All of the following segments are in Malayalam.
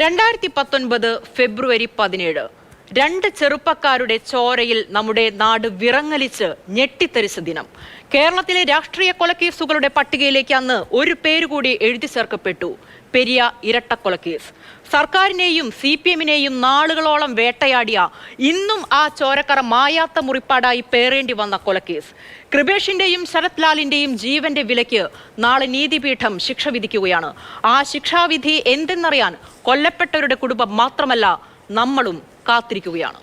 രണ്ടായിരത്തി പത്തൊൻപത് ഫെബ്രുവരി പതിനേഴ്. രണ്ട് ചെറുപ്പക്കാരുടെ ചോരയിൽ നമ്മുടെ നാട് വിറങ്ങലിച്ച് ഞെട്ടിത്തരിച്ച ദിനം. കേരളത്തിലെ രാഷ്ട്രീയ കൊലക്കേസുകളുടെ പട്ടികയിലേക്ക് അന്ന് ഒരു പേര് കൂടി എഴുതി ചേർക്കപ്പെട്ടു. പെരിയ ഇരട്ടക്കൊലക്കേസ് സർക്കാരിനെയും സി പി എമ്മിനെയും നാളുകളോളം വേട്ടയാടിയ ഇന്നും ആ ചോരക്കറ മായാത്ത മുറിപ്പാടായി പേറേണ്ടി വന്ന കൊലക്കേസ് കൃപേഷിന്റെയും ശരത് ലാലിന്റെയും ജീവന്റെ വിലയ്ക്ക് നാളെ നീതിപീഠം ശിക്ഷ വിധിക്കുകയാണ്. ആ ശിക്ഷാവിധി എന്തെന്നറിയാൻ കൊല്ലപ്പെട്ടവരുടെ കുടുംബം മാത്രമല്ല നമ്മളും കാത്തിരിക്കുകയാണ്.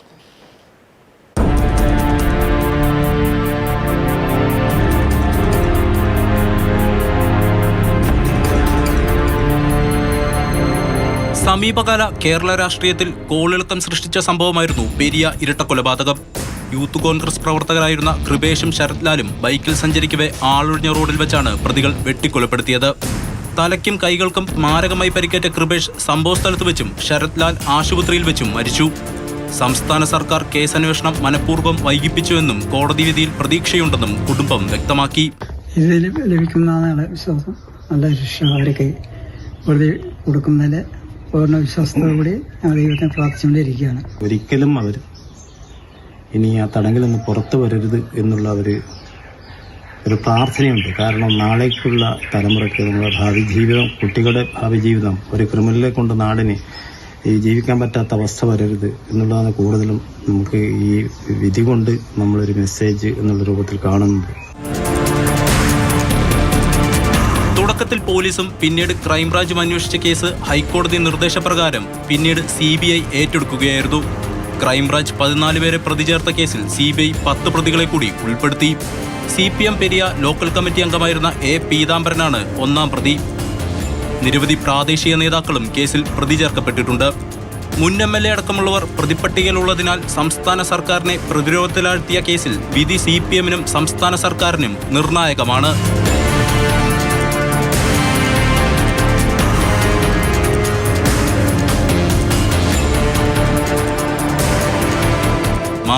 സമീപകാല കേരള രാഷ്ട്രീയത്തിൽ കോളിളക്കം സൃഷ്ടിച്ച സംഭവമായിരുന്നു പെരിയ ഇരട്ട കൊലപാതകം. യൂത്ത് കോൺഗ്രസ് പ്രവർത്തകരായിരുന്ന കൃപേഷും ശരത്ലാലും ബൈക്കിൽ സഞ്ചരിക്കവേ ആളൊഴിഞ്ഞ റോഡിൽ വെച്ചാണ് പ്രതികൾ വെട്ടിക്കൊലപ്പെടുത്തിയത്. തലയ്ക്കും കൈകൾക്കും മാരകമായി പരിക്കേറ്റ കൃപേഷ് സംഭവസ്ഥലത്ത് വെച്ചും ശരത്ലാൽ ആശുപത്രിയിൽ വെച്ചും മരിച്ചു. സംസ്ഥാന സർക്കാർ കേസന്വേഷണം മനഃപൂർവം വൈകിപ്പിച്ചുവെന്നും കോടതി വിധിയിൽ പ്രതീക്ഷയുണ്ടെന്നും കുടുംബം വ്യക്തമാക്കി. ഇത് ലഭിക്കുന്നതാണ് വിശ്വാസം നല്ല ശിക്ഷ അവർക്ക് വെറുതെ പൂർണ വിശ്വാസത്തോടുകൂടി ഞങ്ങൾ ദൈവത്തെ പ്രാർത്ഥിച്ചുകൊണ്ടിരിക്കുകയാണ് ഒരിക്കലും അവർ ഇനി ആ തടങ്കിൽ നിന്ന് പുറത്തു വരരുത് എന്നുള്ള ഒരു ഒരു പ്രാർത്ഥനയുണ്ട്. കാരണം നാളേക്കുള്ള തലമുറയ്ക്ക് നമ്മുടെ ഭാവി ജീവിതം കുട്ടികളുടെ ഭാവി ജീവിതം ഒരു ക്രിമിനലെ കൊണ്ട് നാടിന് ഈ ജീവിക്കാൻ പറ്റാത്ത അവസ്ഥ വരരുത് എന്നുള്ളതാണ് കൂടുതലും നമുക്ക് ഈ വിധി കൊണ്ട് നമ്മളൊരു മെസ്സേജ് എന്നുള്ള രൂപത്തിൽ കാണുന്നത്. തുടക്കത്തിൽ പോലീസും പിന്നീട് ക്രൈംബ്രാഞ്ചും അന്വേഷിച്ച കേസ് ഹൈക്കോടതി നിർദ്ദേശപ്രകാരം പിന്നീട് സി ബി ഐ ഏറ്റെടുക്കുകയായിരുന്നു. ക്രൈംബ്രാഞ്ച് പതിനാല് പേരെ പ്രതി ചേർത്ത കേസിൽ സി ബി ഐ പത്ത് പ്രതികളെ കൂടി ഉൾപ്പെടുത്തി. C P M Periya local committee അംഗമായിരുന്ന എ പീതാംബരനാണ് ഒന്നാം പ്രതി. നിരവധി പ്രാദേശിക നേതാക്കളും കേസിൽ പ്രതി ചേർക്കപ്പെട്ടിട്ടുണ്ട് മുൻ എം എൽ എ അടക്കമുള്ളവർ പ്രതിപ്പട്ടികയിലുള്ളതിനാൽ സംസ്ഥാന സർക്കാരിനെ പ്രതിരോധത്തിലാഴ്ത്തിയ കേസിൽ വിധി സി പി എമ്മിനും സംസ്ഥാന സർക്കാരിനും നിർണായകമാണ്.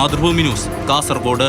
മാതൃഭൂമി ന്യൂസ് കാസർഗോഡ്.